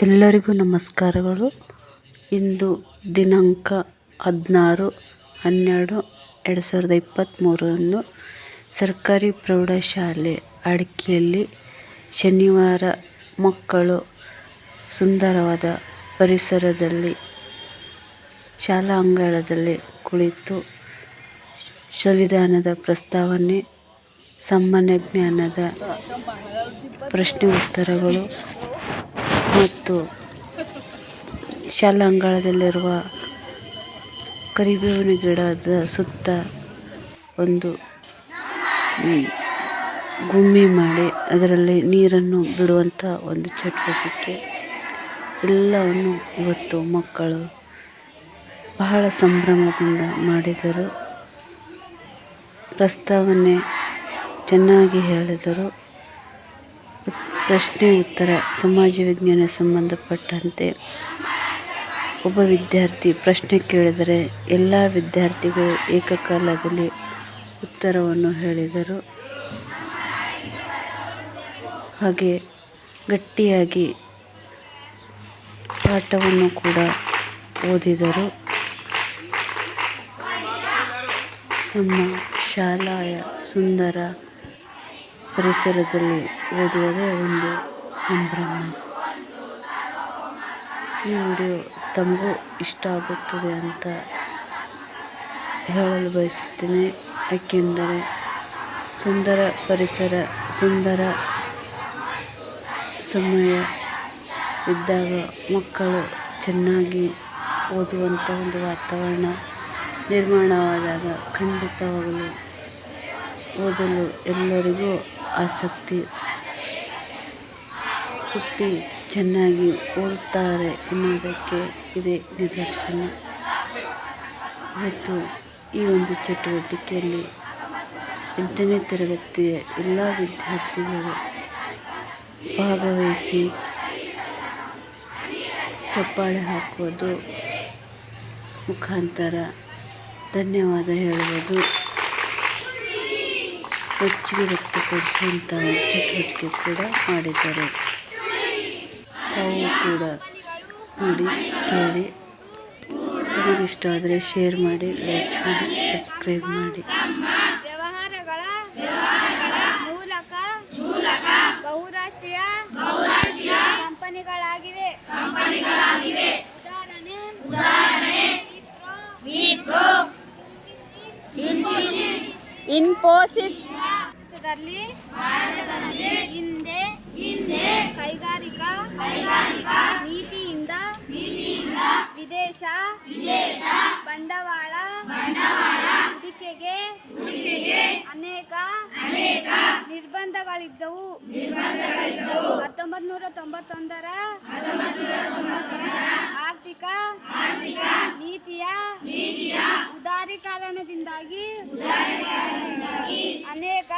ಎಲ್ಲರಿಗೂ ನಮಸ್ಕಾರಗಳು. ಇಂದು ದಿನಾಂಕ ಹದಿನಾರು ಹನ್ನೆರಡು ಎರಡು ಸಾವಿರದ ಇಪ್ಪತ್ತ್ಮೂರನ್ನು ಸರ್ಕಾರಿ ಪ್ರೌಢಶಾಲೆ ಅಡಿಕೆಯಲ್ಲಿ ಶನಿವಾರ ಮಕ್ಕಳು ಸುಂದರವಾದ ಪರಿಸರದಲ್ಲಿ ಶಾಲಾ ಅಂಗಳದಲ್ಲಿ ಕುಳಿತು ಸಂವಿಧಾನದ ಪ್ರಸ್ತಾವನೆ, ಸಾಮಾನ್ಯ ಜ್ಞಾನದ ಪ್ರಶ್ನೆ ಉತ್ತರಗಳು ಮತ್ತು ಶಾಲಾ ಅಂಗಳದಲ್ಲಿರುವ ಕರಿಬೇವಿನ ಗಿಡದ ಸುತ್ತ ಒಂದು ಗುಮ್ಮಿ ಮಾಡಿ ಅದರಲ್ಲಿ ನೀರನ್ನು ಬಿಡುವಂಥ ಒಂದು ಚಟುವಟಿಕೆ. ಎಲ್ಲವನ್ನು ಇವತ್ತು ಮಕ್ಕಳು ಬಹಳ ಸಂಭ್ರಮದಿಂದ ಮಾಡಿದರು. ಪ್ರಸ್ತಾವನೆ ಚೆನ್ನಾಗಿ ಹೇಳಿದರು. ಪ್ರಶ್ನೆ ಉತ್ತರ. ಸಮಾಜ ವಿಜ್ಞಾನ ಸಂಬಂಧಪಟ್ಟಂತೆ ಒಬ್ಬ ವಿದ್ಯಾರ್ಥಿ ಪ್ರಶ್ನೆ ಕೇಳಿದರೆ ಎಲ್ಲ ವಿದ್ಯಾರ್ಥಿಗಳು ಏಕಕಾಲದಲ್ಲಿ ಉತ್ತರವನ್ನು ಹೇಳಿದರು. ಹಾಗೆ ಗಟ್ಟಿಯಾಗಿ ಪಾಠವನ್ನು ಕೂಡ ಓದಿದರು. ನಮ್ಮ ಶಾಲೆಯ ಸುಂದರ ಪರಿಸರದಲ್ಲಿ ಓದುವುದೇ ಒಂದು ಸಂಭ್ರಮ. ಈ ವಿಡಿಯೋ ತಮಗೂ ಇಷ್ಟ ಆಗುತ್ತದೆ ಅಂತ ಹೇಳಲು ಬಯಸುತ್ತೇನೆ. ಏಕೆಂದರೆ ಸುಂದರ ಪರಿಸರ, ಸುಂದರ ಸಮಯ ಇದ್ದಾಗ ಮಕ್ಕಳು ಚೆನ್ನಾಗಿ ಓದುವಂಥ ಒಂದು ವಾತಾವರಣ ನಿರ್ಮಾಣವಾದಾಗ ಖಂಡಿತವಾಗಲು ಓದಲು ಎಲ್ಲರಿಗೂ ಆಸಕ್ತಿ ಹುಟ್ಟಿ ಚೆನ್ನಾಗಿ ಓದುತ್ತಾರೆ ಎನ್ನುವುದಕ್ಕೆ ಇದೇ ನಿದರ್ಶನ. ಮತ್ತು ಈ ಒಂದು ಚಟುವಟಿಕೆಯಲ್ಲಿ ಎಂಟನೇ ತರಗತಿಯ ಎಲ್ಲ ವಿದ್ಯಾರ್ಥಿಗಳು ಭಾಗವಹಿಸಿ ಚಪ್ಪಾಳೆ ಹಾಕುವುದು ಮುಖಾಂತರ ಧನ್ಯವಾದ ಹೇಳುವುದು. ಮೆಚ್ಚುಗೆ ವ್ಯಕ್ತಪಡಿಸುವಂಥ ಚಟುವಟಿಕೆ ಕೂಡ ಮಾಡಿದ್ದಾರೆ. ತಾವು ಕೂಡ ನೋಡಿ ಕೇಳಿ. ಇಷ್ಟ ಆದರೆ ಶೇರ್ ಮಾಡಿ ಲೈಕ್ ಮಾಡಿ ಸಬ್ಸ್ಕ್ರೈಬ್ ಮಾಡಿ. ವ್ಯವಹಾರಗಳ ಮೂಲಕ ಬಹುರಾಷ್ಟ್ರೀಯ ಕಂಪನಿಗಳಾಗಿವೆ. ಉದಾಹರಣೆ ವಿಪ್ರೋ, ಇನ್ಫೋಸಿಸ್ ಭಾರತದಲ್ಲಿ ಹಿಂದೆ ಕೈಗಾರಿಕಾ ನೀತಿಯಿಂದ ವಿದೇಶ ಬಂಡವಾಳ ಹೂಡಿಕೆಗೆ ಅನೇಕ ನಿರ್ಬಂಧಗಳಿದ್ದವು. ಹತ್ತೊಂಬತ್ತು ನೂರ ತೊಂಬತ್ತೊಂದರ ಆರ್ಥಿಕ ನೀತಿಯ ಉದಾರೀಕರಣದಿಂದಾಗಿ ಅನೇಕ